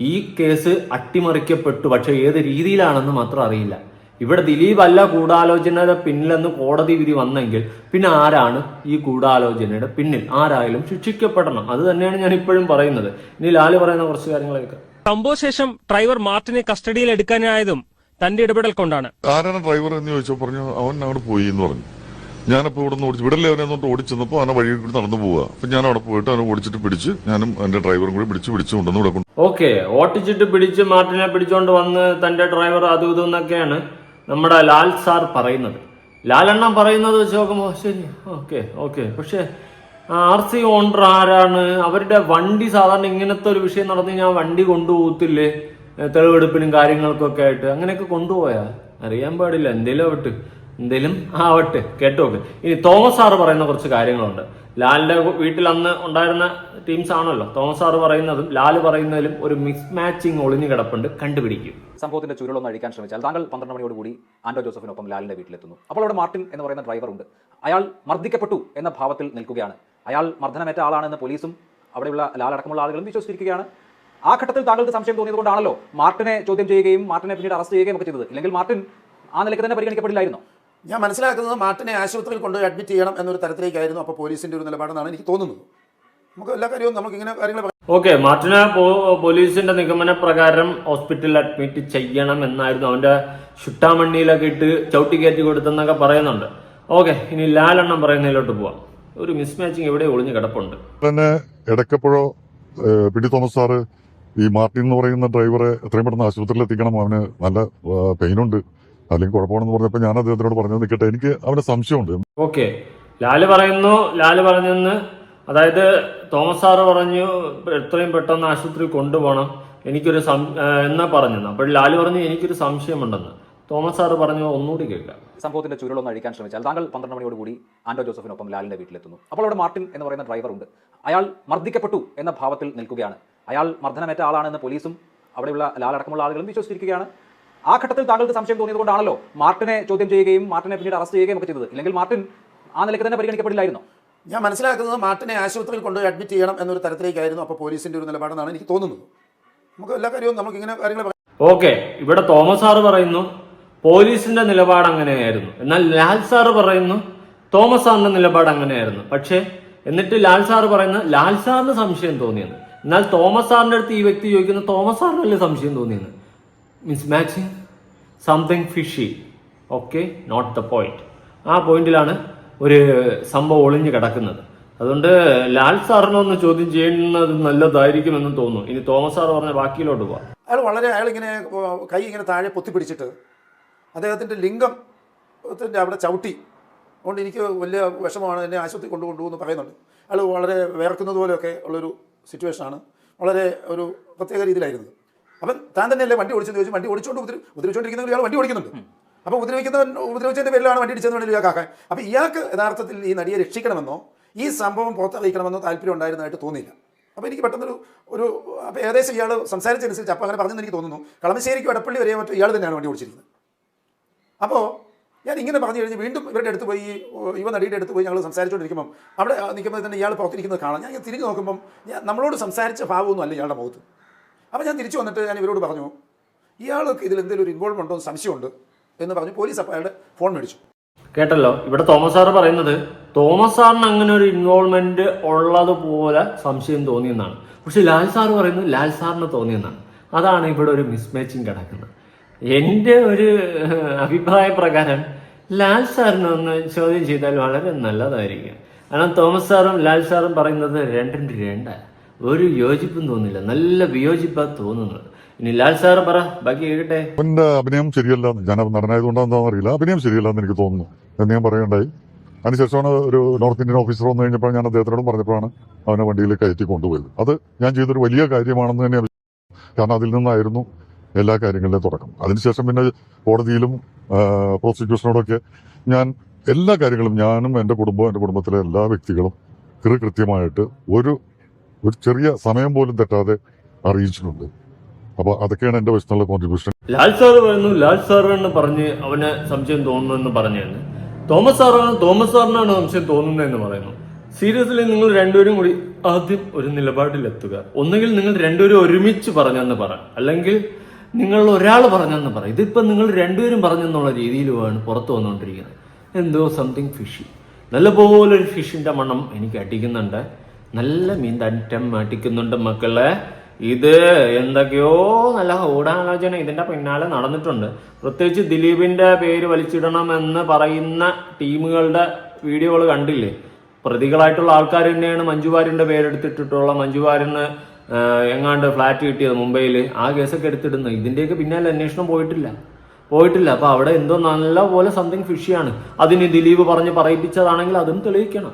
ഈ കേസ് അട്ടിമറിക്കപ്പെട്ടു. പക്ഷെ ഏത് രീതിയിലാണെന്ന് മാത്രം അറിയില്ല. ഇവിടെ ദിലീപ് അല്ല ഗൂഢാലോചനയുടെ പിന്നിലെന്ന് കോടതി വിധി വന്നെങ്കിൽ പിന്നെ ആരാണ് ഈ ഗൂഢാലോചനയുടെ പിന്നിൽ? ആരായാലും ശിക്ഷിക്കപ്പെടണം. അത് തന്നെയാണ് ഞാൻ ഇപ്പോഴും പറയുന്നത്. ഇനി ലാൽ പറയുന്ന കുറച്ച് കാര്യങ്ങളൊക്കെ. സംഭവശേഷം ഡ്രൈവർ മാർട്ടിനെ കസ്റ്റഡിയിൽ എടുക്കാനായതും തന്റെ ഇടപെടൽ കൊണ്ടാണ്. ആരാണ് ഡ്രൈവർ എന്ന് ചോദിച്ചോ പറഞ്ഞു അവൻ അവിടെ പോയി എന്ന് പറഞ്ഞു. ഞാനപ്പോ ഇവിടെ നിന്ന് ഓടിച്ചു വിടല്ലേ അവനെ ഒന്നോട്ട് ഓടിച്ചെന്നപ്പോൾ അവനെ വഴി കൂടി നടന്നു പോവുക അപ്പൊ ഞാൻ അവിടെ പോയിട്ട് അവനെ ഓടിച്ചിട്ട് പിടിച്ച് ഞാനും എന്റെ ഡ്രൈവറും കൂടി പിടിച്ച് പിടിച്ചു കൊണ്ടുവന്ന് ഇവിടെ കൊണ്ട് ഓക്കെ ഓട്ടിച്ചിട്ട് പിടിച്ച് മാർട്ടിനെ പിടിച്ചോണ്ട് വന്ന് തന്റെ ഡ്രൈവർ അതും ഇതും എന്നൊക്കെയാണ് നമ്മുടെ ലാൽ സാർ പറയുന്നത്. ലാലെണ്ണം പറയുന്നത് വെച്ച് നോക്കുമ്പോൾ ശരി ഓക്കെ ഓക്കെ. പക്ഷേ ആർ സി ഓണർ ആരാണ്? അവരുടെ വണ്ടി സാധാരണ ഇങ്ങനത്തെ ഒരു വിഷയം നടന്നു കഴിഞ്ഞാൽ വണ്ടി കൊണ്ടുപോകത്തില്ലേ? തെളിവെടുപ്പിനും കാര്യങ്ങൾക്കൊക്കെ ആയിട്ട് അങ്ങനെയൊക്കെ കൊണ്ടുപോയാ? അറിയാൻ പാടില്ല. എന്തേലും ആവട്ടെ. എന്തേലും ആവട്ടെ. കേട്ടോക്ക് ഇനി തോമസ് സാറ് പറയുന്ന കുറച്ച് കാര്യങ്ങളുണ്ട്. ലാലിന്റെ വീട്ടിൽ അന്ന് ഉണ്ടായിരുന്ന ടീംസ് ആണല്ലോ. തോമസ് സാറ് പറയുന്നതും ലാൽ പറയുന്നതിലും ഒരു മിസ് മാച്ചിങ് ഒളിഞ്ഞു കിടപ്പുണ്ട്. കണ്ടുപിടിക്കും. സംഭവത്തിന്റെ ചുരുളൊന്ന് അഴിക്കാൻ ശ്രമിച്ചാൽ താങ്കൾ പന്ത്രണ്ട് മണിയോടുകൂടി ആൻഡോ ജോസഫിനൊപ്പം ലാലിന്റെ വീട്ടിലെത്തുന്നു. അപ്പോൾ അവിടെ മാർട്ടിൻ എന്ന് പറയുന്ന ഡ്രൈവർ ഉണ്ട്. അയാൾ മർദ്ദിക്കപ്പെട്ടു എന്ന ഭാവത്തിൽ നിൽക്കുകയാണ്. അയാൾ മർദ്ദനമേറ്റ ആളാണെന്ന് പോലീസും അവിടെയുള്ള ലാലടക്കമുള്ള ആളുകളും വിശ്വസിച്ചിരിക്കുകയാണ്. ആ ഘട്ടത്തിൽ താങ്കൾക്ക് സംശയം തോന്നിയതുകൊണ്ടാണല്ലോ മാർട്ടിനെ ചോദ്യം ചെയ്യുകയും മാർട്ടിനെ പിന്നീട് അറസ്റ്റ് ചെയ്യുകയും ഒക്കെ ചെയ്തത്. ഇല്ലെങ്കിൽ മാർട്ടിൻ ആ നിലയ്ക്ക് തന്നെ പരിഗണിക്കപ്പെടില്ലായിരുന്നു? ഞാൻ മനസ്സിലാക്കുന്നത് മാർട്ടിനെ ആശുപത്രിയിൽ കൊണ്ടുപോയി അഡ്മിറ്റ് ചെയ്യണം എന്നൊരു തരത്തിലേക്കായിരുന്നു അപ്പോൾ പോലീസിന്റെ ഒരു നിലപാടെന്നാണ് എനിക്ക് തോന്നുന്നത്. നമുക്ക് എല്ലാ കാര്യവും നമുക്ക് ഇങ്ങനെ കാര്യങ്ങൾ ഓക്കെ മാർട്ടിനെ പോലീസിന്റെ നിഗമന പ്രകാരം ഹോസ്പിറ്റലിൽ അഡ്മിറ്റ് ചെയ്യണം എന്നായിരുന്നു അവന്റെ ചുട്ടാമണ്ണിയിലൊക്കെ ഇട്ട് ചവിട്ടി കയറ്റി കൊടുത്തെന്നൊക്കെ പറയുന്നുണ്ട്. ഓക്കെ ഇനി ലാലെണ്ണം പറയുന്നതിലോട്ട് പോവാം. ഒരു മിസ് മാച്ചിങ് എവിടെ ഒളിഞ്ഞു കിടപ്പുണ്ട്. തന്നെ ഇടക്കപ്പോഴോ P T P Thomas sir ഈ മാർട്ടിൻ എന്ന് പറയുന്ന ഡ്രൈവറെ എത്രയും പെട്ടെന്ന് ആശുപത്രിയിൽ എത്തിക്കണം. അവന് നല്ല പെയിനുണ്ട് അല്ലെങ്കിൽ കുഴപ്പമാണെന്ന് പറഞ്ഞപ്പോൾ ഞാൻ അദ്ദേഹത്തിനോട് പറഞ്ഞു നിൽക്കട്ടെ. എനിക്ക് അവന് സംശയമുണ്ട്. ഓക്കെ. ലാൽ പറയുന്നു. ലാൽ പറഞ്ഞെന്ന്. അതായത് തോമസ് സാറ് പറഞ്ഞു എത്രയും പെട്ടെന്ന് ആശുപത്രി കൊണ്ടുപോകണം. എനിക്കൊരു സം എന്നാ പറഞ്ഞെന്ന്. അപ്പോൾ ലാൽ പറഞ്ഞു എനിക്കൊരു സംശയമുണ്ടെന്ന്. തോമസ് സാറ് പറഞ്ഞു ഒന്നുകൂടി കേൾക്കാം. സംഭവത്തിന്റെ ചുരുളൊന്ന് അഴിക്കാൻ ശ്രമിച്ചാൽ താങ്കൾ പന്ത്രണ്ട് മണിയോട് കൂടി ആൻഡോ ജോസഫിനൊപ്പം ലാലിന്റെ വീട്ടിലെത്തുന്നു. അപ്പോൾ അവിടെ മാർട്ടിൻ എന്ന് പറയുന്ന ഡ്രൈവർ ഉണ്ട് അയാൾ മർദ്ദിക്കപ്പെട്ടു എന്ന ഭാവത്തിൽ നിൽക്കുകയാണ്. അയാൾ മർദ്ദനമേറ്റ ആളാണെന്ന് പോലീസും അവിടെയുള്ള ലാലടക്കമുള്ള ആളുകളും വിശ്വസിച്ചിരിക്കുകയാണ്. ആ ഘട്ടത്തിൽ താങ്കൾക്ക് സംശയം തോന്നിയതുകൊണ്ടാണല്ലോ മാർട്ടിനെ ചോദ്യം ചെയ്യുകയും മാർട്ടിനെ പിന്നീട് അറസ്റ്റ് ചെയ്യുകയും ഒക്കെ ചെയ്തത്. ഇല്ലെങ്കിൽ മാർട്ടിൻ ആ നിലയ്ക്ക് തന്നെ പരിഗണിക്കപ്പെടില്ലായിരുന്നു? ഞാൻ മനസ്സിലാക്കുന്നത് മാർട്ടിനെ ആശുപത്രിയിൽ കൊണ്ടുപോയി അഡ്മിറ്റ് ചെയ്യണം എന്നൊരു തരത്തിലേക്കായിരുന്നു അപ്പോൾ പോലീസിന്റെ ഒരു നിലപാടെന്നാണ് എനിക്ക് തോന്നുന്നത്. നമുക്ക് എല്ലാ കാര്യവും നമുക്ക് ഇങ്ങനെ കാര്യങ്ങൾ ഓക്കെ ഇവിടെ തോമസ് സാറ് പറയുന്നു പോലീസിന്റെ നിലപാട് അങ്ങനെയായിരുന്നു. എന്നാൽ ലാൽ സാറ് പറയുന്നു തോമസ് സാറിന്റെ നിലപാട് അങ്ങനെയായിരുന്നു. പക്ഷേ എന്നിട്ട് ലാൽ സാറ് പറയുന്നു ലാൽ സാറിന് സംശയം തോന്നിയെന്ന് എന്നാൽ തോമസ് സാറിന്റെ അടുത്ത് ഈ വ്യക്തി ചോദിക്കുന്ന തോമസ് സാറിനല്ലേ സംശയം തോന്നിയെന്ന്. Means matching something fishy okay not the point ആ പോയിന്റിലാണ് ഒരു സംഭവം ഒളിഞ്ഞു കിടക്കുന്നത്. അതുകൊണ്ട് ലാൽ സാറിനെ ഒന്ന് ചോദ്യം ചെയ്യുന്നത് നല്ലതായിരിക്കുമെന്ന് തോന്നുന്നു. ഇനി തോമസ് സാർ പറഞ്ഞ ബാക്കിയിലോട്ട് പോവാം. അയാൾ വളരെ അയാൾ ഇങ്ങനെ കൈ ഇങ്ങനെ താഴെ പൊത്തി പിടിച്ചിട്ട് അദ്ദേഹത്തിന്റെ ലിംഗം അവിടെ ചവിട്ടി. അതുകൊണ്ട് എനിക്ക് വലിയ വിഷമമാണ് എന്നെ ആശുപത്രി കൊണ്ടുകൊണ്ടു കൊണ്ടുപോകുന്നു പറയുന്നുണ്ട്. അയാൾ വളരെ വേർക്കുന്നത് പോലെയൊക്കെ ഉള്ളൊരു സിറ്റുവേഷനാണ്. വളരെ ഒരു പ്രത്യേക രീതിയിലായിരുന്നത് അപ്പം താൻ തന്നെയല്ലേ വണ്ടി ഓടിച്ചെന്ന് ചോദിച്ചു. വണ്ടി ഓടിച്ചുകൊണ്ട് ഉപദ്രവി ഉപദ്രവിച്ചുകൊണ്ടിരിക്കുന്ന ഇയാൾ വണ്ടി ഓടിക്കുന്നുണ്ട്. അപ്പോൾ ഉപദ്രവിക്കുന്നവൻ ഉപദ്രവിച്ചതിന്റെ പേരിലാണ് വണ്ടി ഇടിച്ചതെന്ന് വേണ്ടി ഇയാൾക്കാക്കാൻ അപ്പോൾ ഇയാൾക്ക് യഥാർത്ഥത്തിൽ ഈ നടിയെ രക്ഷിക്കണമെന്നോ ഈ സംഭവം പുറത്തറിയിക്കണമെന്നോ താല്പര്യം ഉണ്ടായിരുന്നതായിട്ട് തോന്നിയില്ല. അപ്പോൾ എനിക്ക് പെട്ടെന്നൊരു ഒരു അപ്പോൾ ഏകദേശം ഇയാൾ സംസാരിച്ചനുസരിച്ച് അപ്പോൾ അങ്ങനെ പറഞ്ഞെന്ന് എനിക്ക് തോന്നുന്നു. കളമശ്ശേരിക്കും എടപ്പള്ളി വരെ മറ്റോ ഇയാൾ തന്നെയാണ് വണ്ടി ഓടിച്ചിരിക്കുന്നത്. അപ്പോൾ ഞാൻ ഇങ്ങനെ പറഞ്ഞു കഴിഞ്ഞ് വീണ്ടും ഇവരുടെ അടുത്ത് പോയി യുവ നടിയുടെ അടുത്ത് പോയി ഞങ്ങൾ സംസാരിച്ചുകൊണ്ടിരിക്കുമ്പം അവിടെ നിൽക്കുമ്പോൾ തന്നെ ഇയാൾ പുറത്തിരിക്കുന്നത് കാണാം. ഞാൻ തിരിഞ്ഞു നോക്കുമ്പം ഞാൻ നമ്മളോട് സംസാരിച്ച ഭാവമൊന്നും അല്ല ഇയാളുടെ മുഖത്ത്. അപ്പോൾ ഞാൻ തിരിച്ചു വന്നിട്ട് ഞാൻ ഇവരോട് പറഞ്ഞു ഇയാൾക്ക് ഇതിൽ എന്തെങ്കിലും ഒരു ഇൻവോൾവ് ഉണ്ടോ എന്ന് സംശയമുണ്ട് എന്ന് പറഞ്ഞു പോലീസ് അപ്പോൾ അയാളുടെ ഫോൺ മേടിച്ചു. കേട്ടല്ലോ? ഇവിടെ തോമസ് സാറ് പറയുന്നത് തോമസ് സാറിന് അങ്ങനെ ഒരു ഇൻവോൾവ്മെന്റ് ഉള്ളതുപോലെ സംശയം തോന്നിയെന്നാണ്. പക്ഷെ ലാൽ സാറ് പറയുന്നത് ലാൽ സാറിന് തോന്നിയെന്നാണ്. അതാണ് ഇവിടെ ഒരു മിസ്മാച്ചിങ് കിടക്കുന്നത്. എന്റെ ഒരു അഭിപ്രായ പ്രകാരം ലാൽ സാറിനെ ഒന്ന് ചോദ്യം ചെയ്താൽ വളരെ നല്ലതായിരിക്കും. കാരണം തോമസ് സാറും ലാൽ സാറും പറയുന്നത് രണ്ടും രണ്ട. ഒരു യോജിപ്പും തോന്നില്ല. നല്ല വിയോജിപ്പാ തോന്നുന്നത്. ഇനി ലാൽ സാറ് പറ ബാക്കി കേട്ടെ അവന്റെ അഭിനയം ശരിയല്ല ഞാൻ നടനായതുകൊണ്ടാണെന്ന് അറിയില്ല. അഭിനയം ശരിയല്ല എന്ന് എനിക്ക് തോന്നുന്നു. എന്ന് ഞാൻ പറയണ്ടായി അതിനുശേഷമാണ് ഒരു നോർത്ത് ഇന്ത്യൻ ഓഫീസർ വന്നു കഴിഞ്ഞപ്പോൾ ഞാൻ അദ്ദേഹത്തിനോട് പറഞ്ഞപ്പോഴാണ് അവനെ വണ്ടിയിൽ കയറ്റി കൊണ്ടുപോയത്. അത് ഞാൻ ചെയ്തൊരു വലിയ കാര്യമാണെന്ന് തന്നെ. കാരണം അതിൽ നിന്നായിരുന്നു എല്ലാ കാര്യങ്ങളിലും തുടക്കം. അതിനുശേഷം പിന്നെ കോടതിയിലും പ്രോസിക്യൂഷനോടൊക്കെ ഞാൻ എല്ലാ കാര്യങ്ങളും ഞാനും എന്റെ കുടുംബവും എന്റെ കുടുംബത്തിലെ എല്ലാ വ്യക്തികളും കൃത്യമായിട്ട് ഒരു ഒരു ചെറിയ സമയം പോലും തെറ്റാതെ അറിയിച്ചിട്ടുണ്ട്. അപ്പോൾ അതൊക്കെയാണ് എന്റെ വശത്തുള്ള കോൺട്രിബ്യൂഷൻ ലാൽ സാർ പറയുന്നു ലാൽ സാർ എന്ന് പറഞ്ഞ് അവന് സംശയം തോന്നുന്നു എന്ന് പറഞ്ഞാണ് തോമസ് സാറാണ് തോമസ് സാറിനാണ് സംശയം തോന്നുന്നതെന്ന് പറയുന്നു. സീരിയസ്ലി നിങ്ങൾ രണ്ടുപേരും കൂടി ആദ്യം ഒരു നിലപാടിലെത്തുക. ഒന്നുകിൽ നിങ്ങൾ രണ്ടുപേരും ഒരുമിച്ച് പറഞ്ഞെന്ന് പറ. അല്ലെങ്കിൽ നിങ്ങൾ ഒരാൾ പറഞ്ഞെന്ന് പറയും ഇതിപ്പോൾ നിങ്ങൾ രണ്ടുപേരും പറഞ്ഞെന്നുള്ള രീതിയിലുമാണ് പുറത്തു വന്നുകൊണ്ടിരിക്കുന്നത് എന്തോ സംതിങ് ഫിഷി നല്ലപോലെ ഒരു ഫിഷിന്റെ മണം എനിക്ക് അടിക്കുന്നുണ്ട്. നല്ല മീൻ തറ്റം അടിക്കുന്നുണ്ട് മക്കളെ. ഇത് എന്തൊക്കെയോ നല്ല ഗൂഢാലോചന ഇതിന്റെ പിന്നാലെ നടന്നിട്ടുണ്ട്. പ്രത്യേകിച്ച് ദിലീപിന്റെ പേര് വലിച്ചിടണമെന്ന് പറയുന്ന ടീമുകളുടെ വീഡിയോകൾ കണ്ടില്ലേ? പ്രതികളായിട്ടുള്ള ആൾക്കാർ തന്നെയാണ് മഞ്ജുവാരിന്റെ പേരെടുത്തിട്ടിട്ടുള്ള മഞ്ജുവാരിന് എങ്ങാണ്ട് ഫ്ലാറ്റ് കിട്ടിയത് മുംബൈയിൽ ആ കേസൊക്കെ എടുത്തിടുന്നത് ഇതിന്റെയൊക്കെ പിന്നാലെ അന്വേഷണം പോയിട്ടില്ല. പോയിട്ടില്ല. അപ്പോൾ അവിടെ എന്തോ നല്ല പോലെ സംതിങ് ഫിഷിയാണ് അതിന് ദിലീപ് പറഞ്ഞ് പറയിപ്പിച്ചതാണെങ്കിൽ അതും തെളിയിക്കണം.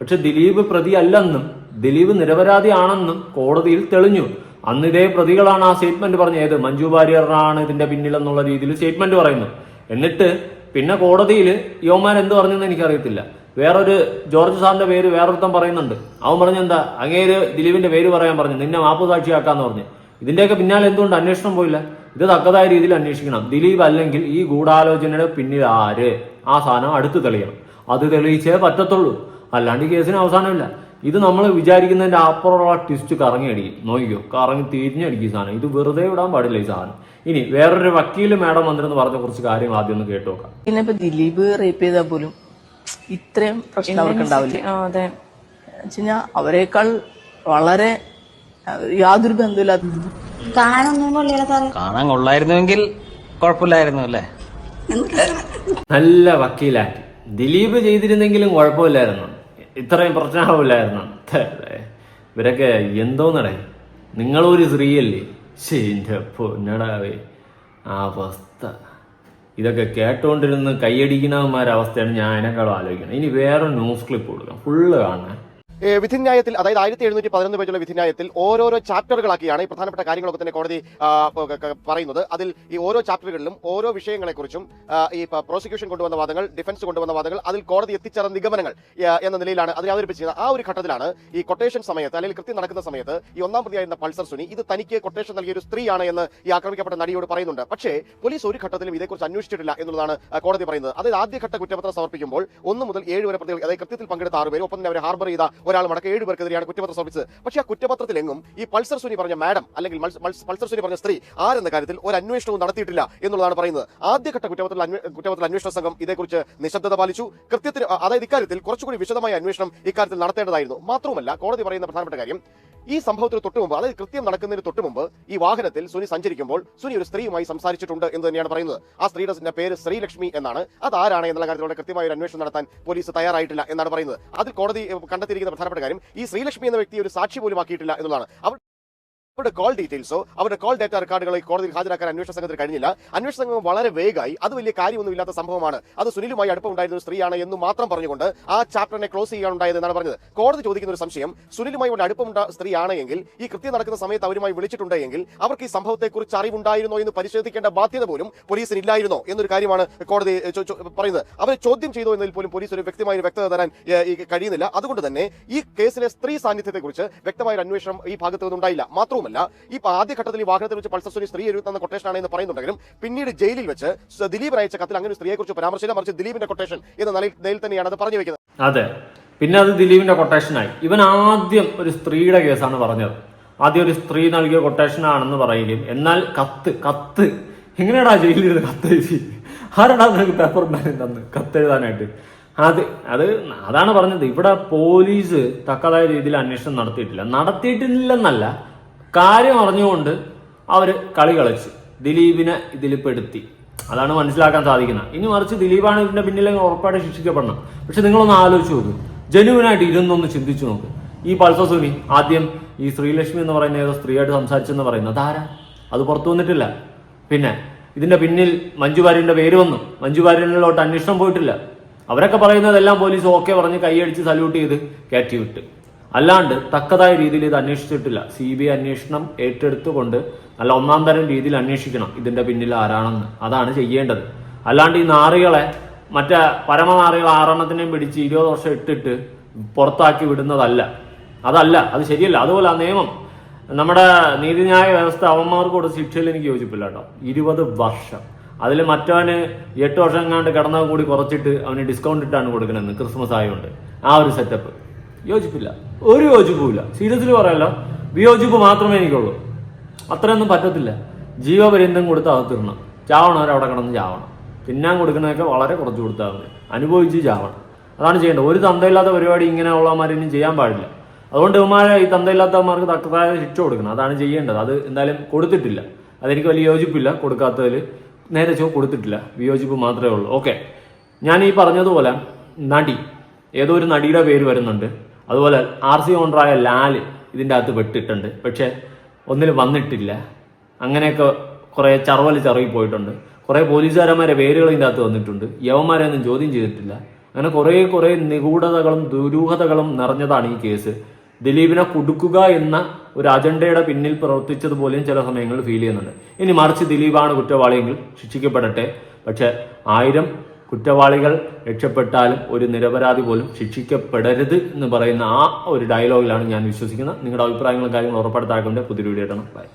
പക്ഷെ ദിലീപ് പ്രതി അല്ലെന്നും ദിലീപ് നിരപരാധിയാണെന്നും കോടതിയിൽ തെളിഞ്ഞു. അന്ന് ഇതേ പ്രതികളാണ് ആ സ്റ്റേറ്റ്മെന്റ് പറഞ്ഞത് മഞ്ജു വാര്യറാണ് ഇതിന്റെ പിന്നിലെന്നുള്ള രീതിയിൽ സ്റ്റേറ്റ്മെന്റ് പറയുന്നു. എന്നിട്ട് പിന്നെ കോടതിയിൽ യോമാൻ എന്ത് പറഞ്ഞെന്ന് എനിക്കറിയത്തില്ല. വേറൊരു ജോർജ് സാറിന്റെ പേര് വേറൊരുത്തം പറയുന്നുണ്ട്. അവൻ പറഞ്ഞെന്താ? അങ്ങേര് ദിലീപിന്റെ പേര് പറയാൻ പറഞ്ഞു. നിന്നെ മാപ്പ് സാക്ഷിയാക്കാന്ന് പറഞ്ഞു. ഇതിന്റെയൊക്കെ പിന്നാലെ എന്തുകൊണ്ട് അന്വേഷണം പോയില്ല? ഇത് തക്കതായ രീതിയിൽ അന്വേഷിക്കണം. ദിലീപ് അല്ലെങ്കിൽ ഈ ഗൂഢാലോചനയുടെ പിന്നിൽ ആര്? ആ സാധനം അടുത്ത് തെളിയണം. അത് തെളിയിച്ചേ പറ്റത്തുള്ളൂ. അല്ലാണ്ട് കേസിന് അവസാനമില്ല. ഇത് നമ്മൾ വിചാരിക്കുന്നതിന്റെ അപ്പുറമുള്ള ട്വിസ്റ്റ് കറങ്ങി അടിക്കും നോക്കിക്കോ. കറങ്ങി തിരിഞ്ഞടിക്കും ഈ സാധനം. ഇത് വെറുതെ വിടാൻ പാടില്ല ഈ സാധനം. ഇനി വേറൊരു വക്കീൽ മാഡം വന്നിരുന്ന് പറഞ്ഞ കുറച്ച് കാര്യങ്ങൾ ആദ്യം ഒന്ന് കേട്ടു നോക്കാം. ദിലീപ് റേപ്പ് ചെയ്താൽ പോലും ഇത്രയും പ്രശ്നം അവർക്ക് ഉണ്ടാവില്ല. അതെ. അവരെക്കാൾ വളരെ യാതൊരു ബന്ധമില്ലാത്ത കാണാൻ കൊള്ളായിരുന്നുവെങ്കിൽ കുഴപ്പമില്ലായിരുന്നു അല്ലേ? നല്ല വക്കീലാക്കി. ദിലീപ് ചെയ്തിരുന്നെങ്കിലും കുഴപ്പമില്ലായിരുന്നു. ഇത്രയും പ്രശ്നമാവില്ലായിരുന്നു. ഇവരൊക്കെ എന്തോന്നടേ. നിങ്ങളൊരു സ്ത്രീയല്ലേ? ശരിന്റെ പൊന്നടാവേ. ആ അവസ്ഥ. ഇതൊക്കെ കേട്ടോണ്ടിരുന്ന് കൈയടിക്കുന്നവന്മാരുടെ അവസ്ഥയാണ് ഞാൻ അതിനേക്കാളും ആലോചിക്കണം ഇനി വേറെ ന്യൂസ് ക്ലിപ്പ് കൊടുക്കാം. ഫുള്ള് കാണാൻ വിധിന്യായത്തിൽ അതായത് ആയിരത്തി എഴുന്നൂറ്റി പതിനൊന്ന് പേജുള്ള വിധിന്യായത്തിൽ ഓരോരോ ചാപ്റ്ററുകളാക്കിയാണ് ഈ പ്രധാനപ്പെട്ട കാര്യങ്ങളൊക്കെ തന്നെ കോടതി പറയുന്നത്. അതിൽ ഈ ഓരോ ചാപ്റ്ററുകളിലും ഓരോ വിഷയങ്ങളെക്കുറിച്ചും ഈ പ്രോസിക്യൂഷൻ കൊണ്ടുവന്ന വാദങ്ങൾ ഡിഫൻസ് കൊണ്ടുവന്ന വാദങ്ങൾ അതിൽ കോടതി എത്തിച്ചേർന്ന നിഗമനങ്ങൾ എന്ന നിലയിലാണ് അതിനെ അവതരിപ്പിച്ചത് ആ ഒരു ഘട്ടത്തിലാണ് ഈ കൊട്ടേഷൻ സമയത്ത് അല്ലെങ്കിൽ കൃത്യം നടക്കുന്ന സമയത്ത് ഈ ഒന്നാം പ്രതിയായിരുന്ന പൾസർ സുനി ഇത് തനിക്ക് കൊട്ടേഷൻ നൽകിയ ഒരു സ്ത്രീയാണ് എന്ന് ഈ ആക്രമിക്കപ്പെട്ട നടിയോട് പറയുന്നുണ്ട്. പക്ഷേ പോലീസ് ഒരു ഘട്ടത്തിലും ഇതേക്കുറിച്ച് അന്വേഷിച്ചിട്ടില്ല എന്നുള്ളതാണ് കോടതി പറയുന്നത്. അതായത് ആദ്യഘട്ട കുറ്റപത്രം സമർപ്പിക്കുമ്പോൾ ഒന്ന് മുതൽ ഏഴ് വരെ പ്രതികൾ അതായത് കൃത്യത്തിൽ പങ്കെടുത്ത ആറുപേരും പേര് ഒപ്പം തന്നെ അവരെ ഹാർബർ ചെയ്ത ഒരാൾ മടക്ക ഏഴ് പേർക്കെതിരെയാണ് കുറ്റപത്രം സമർപ്പിച്ചത്. പക്ഷേ ആ കുറ്റപത്രത്തിൽ എങ്ങും ഈ പൾസർ സുനി പറഞ്ഞ മാഡം അല്ലെങ്കിൽ പൾസർ സുനി പറഞ്ഞ സ്ത്രീ ആരെന്ന കാര്യത്തിൽ ഒരു അന്വേഷണവും നടത്തിയിട്ടില്ല എന്നുള്ളതാണ് പറയുന്നത്. ആദ്യഘട്ട കുറ്റപത്രത്തിൽ കുറ്റപത്രത്തിൽ അന്വേഷണ സംഘം ഇതേക്കുറിച്ച് നിശബ്ദത പാലിച്ചു. കൃത്യത്തിന് അതായത് ഇക്കാര്യത്തിൽ കുറച്ചുകൂടി വിശദമായ അന്വേഷണം ഇക്കാര്യത്തിൽ നടത്തേണ്ടതായിരുന്നു. മാത്രമല്ല കോടതി പറയുന്ന പ്രധാനപ്പെട്ട കാര്യം ഈ സംഭവത്തിന് തൊട്ട് മുമ്പ് അതായത് കൃത്യം നടക്കുന്നതിന് തൊട്ട് മുമ്പ് ഈ വാഹനത്തിൽ സുനി സഞ്ചരിക്കുമ്പോൾ സുനി ഒരു സ്ത്രീയുമായി സംസാരിച്ചിട്ടുണ്ട് എന്ന് തന്നെയാണ് പറയുന്നത്. ആ സ്ത്രീയുടെ പേര് ശ്രീലക്ഷ്മി എന്നാണ്. അത് ആരാണ് എന്നുള്ള കാര്യത്തിലൂടെ കൃത്യമായ ഒരു അന്വേഷണം നടത്താൻ പോലീസ് തയ്യാറായിട്ടില്ല എന്നാണ് പറയുന്നത്. അതിൽ കോടതി കണ്ടെത്തിയിരിക്കുന്ന പ്രധാനപ്പെട്ട കാര്യം ഈ ശ്രീലക്ഷ്മി എന്ന വ്യക്തി ഒരു സാക്ഷി പോലും ആക്കിയിട്ടില്ല എന്നുള്ളതാണ്. അവൾ അവരുടെ കോൾ ഡീറ്റെയിൽസോ അവരുടെ കോൾ ഡേറ്റ റെക്കോർഡുകളെ കോടതിയിൽ ഹാജരാക്കാൻ അന്വേഷണ സംഘത്തിന് കഴിഞ്ഞില്ല. അന്വേഷണ സംഘം വളരെ വേഗമായി അത് വലിയ കാര്യമൊന്നുമില്ലാത്ത സംഭവമാണ്. അത് സുനിലുമായി അടുപ്പമുണ്ടായിരുന്ന ഒരു സ്ത്രീയാണ് എന്ന് മാത്രം പറഞ്ഞുകൊണ്ട് ആ ചാപ്റ്ററിനെ ക്ലോസ് ചെയ്യാനുണ്ടായത് എന്നാണ് പറഞ്ഞത്. കോടതി ചോദിക്കുന്ന ഒരു സംശയം സുനിലുമായി വളരെ അടുപ്പമുണ്ട സ്ത്രീയാണെങ്കിൽ ഈ കൃത്യം നടക്കുന്ന സമയത്ത് അവരുമായി വിളിച്ചിട്ടുണ്ടെങ്കിൽ അവർക്ക് ഈ സംഭവത്തെക്കുറിച്ച് അറിവുണ്ടായിരുന്നോ എന്ന് പരിശോധിക്കേണ്ട ബാധ്യത പോലും പോലീസിന് ഇല്ലായിരുന്നോ എന്നൊരു കാര്യമാണ് കോടതി പറയുന്നത്. അവരെ ചോദ്യം ചെയ്തോ എന്നതിൽ പോലും പോലീസ് ഒരു വ്യക്തമായ ഒരു വ്യക്തത തരാൻ കഴിയുന്നില്ല. അതുകൊണ്ട് തന്നെ ഈ കേസിലെ സ്ത്രീ സാന്നിധ്യത്തെക്കുറിച്ച് വ്യക്തമായ ഒരു അന്വേഷണം ഈ ഭാഗത്തു നിന്നുണ്ടായില്ല. മാത്രവുമല്ല ഈ ആദ്യഘട്ടത്തിൽ ഈ വാഹനത്തിൽ വെച്ച് പൾസർ സുനി സ്ത്രീ എഴുതുന്ന കൊട്ടേഷനാണ് എന്ന് പറയുന്നുണ്ടെങ്കിലും പിന്നീട് ജയിലിൽ വെച്ച് ദിലീപ് അയച്ച കത്തിൽ അങ്ങനെ സ്ത്രീയെ സ്ത്രീയെക്കുറിച്ച് പരാമർശിച്ചില്ല മറിച്ച് ദിലീപിന്റെ കൊട്ടേഷൻ എന്ന നിലയിൽ തന്നെയാണ് അത് പറഞ്ഞു വെക്കുന്നത്. അതെ. പിന്നെ അത് ദിലീപിന്റെ കൊട്ടേഷനായി ഇവൻ ആദ്യം ഒരു സ്ത്രീയുടെ കേസാണ് പറഞ്ഞത്. ആദ്യം ഒരു സ്ത്രീ നൽകിയ കൊട്ടേഷൻ ആണെന്ന് പറയുകയും എന്നാൽ കത്ത് കത്ത്. എങ്ങനെയാടാ ജയിലിൽ കത്ത് എഴുതി? ആരാടാ നിനക്ക് പേപ്പർ തന്ന്? കത്ത് എഴുതാനായിട്ട്. അത് അത് അതാണ് പറഞ്ഞത്. ഇവിടെ പോലീസ് തക്കതായ രീതിയിൽ അന്വേഷണം നടത്തിയിട്ടില്ല. നടത്തിയിട്ടില്ലെന്നല്ല കാര്യം അറിഞ്ഞുകൊണ്ട് അവർ കളി കളിച്ചു. ദിലീപിനെ ഇതിൽ പെടുത്തി. അതാണ് മനസ്സിലാക്കാൻ സാധിക്കുന്നത്. ഇനി മറിച്ച് ദിലീപാണ് ഇതിന്റെ പിന്നിലെങ്കിൽ ഉറപ്പായിട്ട് ശിക്ഷിക്കപ്പെടണം. പക്ഷെ നിങ്ങളൊന്ന് ആലോചിച്ച് നോക്ക്. ജനുവിനായിട്ട് ഇരുന്നൊന്ന് ചിന്തിച്ചു നോക്ക്. ഈ പൾസസുനി ആദ്യം ഈ ശ്രീലക്ഷ്മി എന്ന് പറയുന്ന ഏതോ സ്ത്രീയായിട്ട് സംസാരിച്ചെന്ന് പറയുന്നത്. അതാരാ? അത് പുറത്തു വന്നിട്ടില്ല. പിന്നെ ഇതിന്റെ പിന്നിൽ മഞ്ജു പേര് വന്നു. മഞ്ജു വാര്യനിലോട്ട് അന്വേഷണം പോയിട്ടില്ല. അവരൊക്കെ പറയുന്നതെല്ലാം പോലീസ് ഓക്കെ പറഞ്ഞ് കൈയടിച്ച് സല്യൂട്ട് ചെയ്ത് കയറ്റി വിട്ട്. അല്ലാണ്ട് തക്കതായ രീതിയിൽ ഇത് അന്വേഷിച്ചിട്ടില്ല. സി ബി ഐ അന്വേഷണം ഏറ്റെടുത്തുകൊണ്ട് നല്ല ഒന്നാം തരം രീതിയിൽ അന്വേഷിക്കണം ഇതിന്റെ പിന്നിൽ ആരാണെന്ന്. അതാണ് ചെയ്യേണ്ടത്. അല്ലാണ്ട് ഈ നാറികളെ മറ്റേ പരമനാറികൾ ആറെണ്ണത്തിനെയും പിടിച്ച് ഇരുപത് വർഷം ഇട്ടിട്ട് പുറത്താക്കി വിടുന്നതല്ല. അതല്ല അത് ശരിയല്ല. അതുപോലെ ആ നിയമം. നമ്മുടെ നീതിന്യായ വ്യവസ്ഥ അവന്മാർക്ക് കൊടുത്ത ശിക്ഷയിൽ എനിക്ക് യോജിപ്പില്ല കേട്ടോ. ഇരുപത് വർഷം. അതിൽ മറ്റവന് എട്ട് വർഷം എങ്ങാണ്ട് കിടന്നത് കൂടി കുറച്ചിട്ട് അവന് ഡിസ്കൗണ്ട് ഇട്ടാണ് കൊടുക്കണമെന്ന് ക്രിസ്മസ് ആയതുകൊണ്ട് ആ ഒരു സെറ്റപ്പ് യോജിപ്പില്ല. ഒരു യോജിപ്പുമില്ല. സീരിയസിൽ പറയാലോ വിയോജിപ്പ് മാത്രമേ എനിക്കുള്ളൂ. അത്രയൊന്നും പറ്റത്തില്ല. ജീവപര്യന്തം കൊടുത്ത് അകത്തിരണം ചാവണവരവിടെ കിടന്ന് ചാവണം. തിന്നാൻ കൊടുക്കുന്നതൊക്കെ വളരെ കുറച്ച് കൊടുത്താൽ മതി. അനുഭവിച്ച് ചാവണം. അതാണ് ചെയ്യേണ്ടത്. ഒരു തന്തയില്ലാത്ത പരിപാടി ഇങ്ങനെ ഉള്ളമാർ ഇനി ചെയ്യാൻ പാടില്ല. അതുകൊണ്ട് ഇവന്മാരെ ഈ തന്തയില്ലാത്തവന്മാർക്ക് തക്കതായ ശിക്ഷ കൊടുക്കണം. അതാണ് ചെയ്യേണ്ടത്. അത് എന്തായാലും കൊടുത്തിട്ടില്ല. അതെനിക്ക് വലിയ യോജിപ്പില്ല. കൊടുക്കാത്തതിൽ നേരെ ചോ കൊടുത്തിട്ടില്ല. വിയോജിപ്പ് മാത്രമേ ഉള്ളൂ. ഓക്കെ. ഞാൻ ഈ പറഞ്ഞതുപോലെ നടി. ഏതോ ഒരു നടിയുടെ പേര് വരുന്നുണ്ട്. അതുപോലെ ആർ സി ഓണറായ ലാൽ ഇതിന്റെ അകത്ത് പെട്ടിട്ടുണ്ട് പക്ഷെ ഒന്നിൽ വന്നിട്ടില്ല. അങ്ങനെയൊക്കെ കുറേ ചറവൽ ചറവി പോയിട്ടുണ്ട്. കുറേ പോലീസുകാരന്മാരെ പേരുകൾ ഇതിന്റെ അകത്ത് വന്നിട്ടുണ്ട്. യവന്മാരെ ഒന്നും ചോദ്യം ചെയ്തിട്ടില്ല. അങ്ങനെ കുറേ കുറേ നിഗൂഢതകളും ദുരൂഹതകളും നിറഞ്ഞതാണ് ഈ കേസ്. ദിലീപിനെ കുടുക്കുക എന്ന ഒരു അജണ്ടയുടെ പിന്നിൽ പ്രവർത്തിച്ചതുപോലെയും ചില സമയങ്ങളിൽ ഫീൽ ചെയ്യുന്നുണ്ട്. ഇനി മറിച്ച് ദിലീപാണ് കുറ്റവാളിയെങ്കിൽ ശിക്ഷിക്കപ്പെടട്ടെ. പക്ഷെ ആയിരം കുറ്റവാളികൾ രക്ഷപ്പെട്ടാലും ഒരു നിരപരാധി പോലും ശിക്ഷിക്കപ്പെടരുത് എന്ന് പറയുന്ന ആ ഒരു ഡയലോഗിലാണ് ഞാൻ വിശ്വസിക്കുന്നത്. നിങ്ങളുടെ അഭിപ്രായങ്ങളും കാര്യങ്ങളും ഉറപ്പെടുത്താക്കേണ്ട പുതിയ വീഡിയോ ആയിട്ടാണ് ബൈ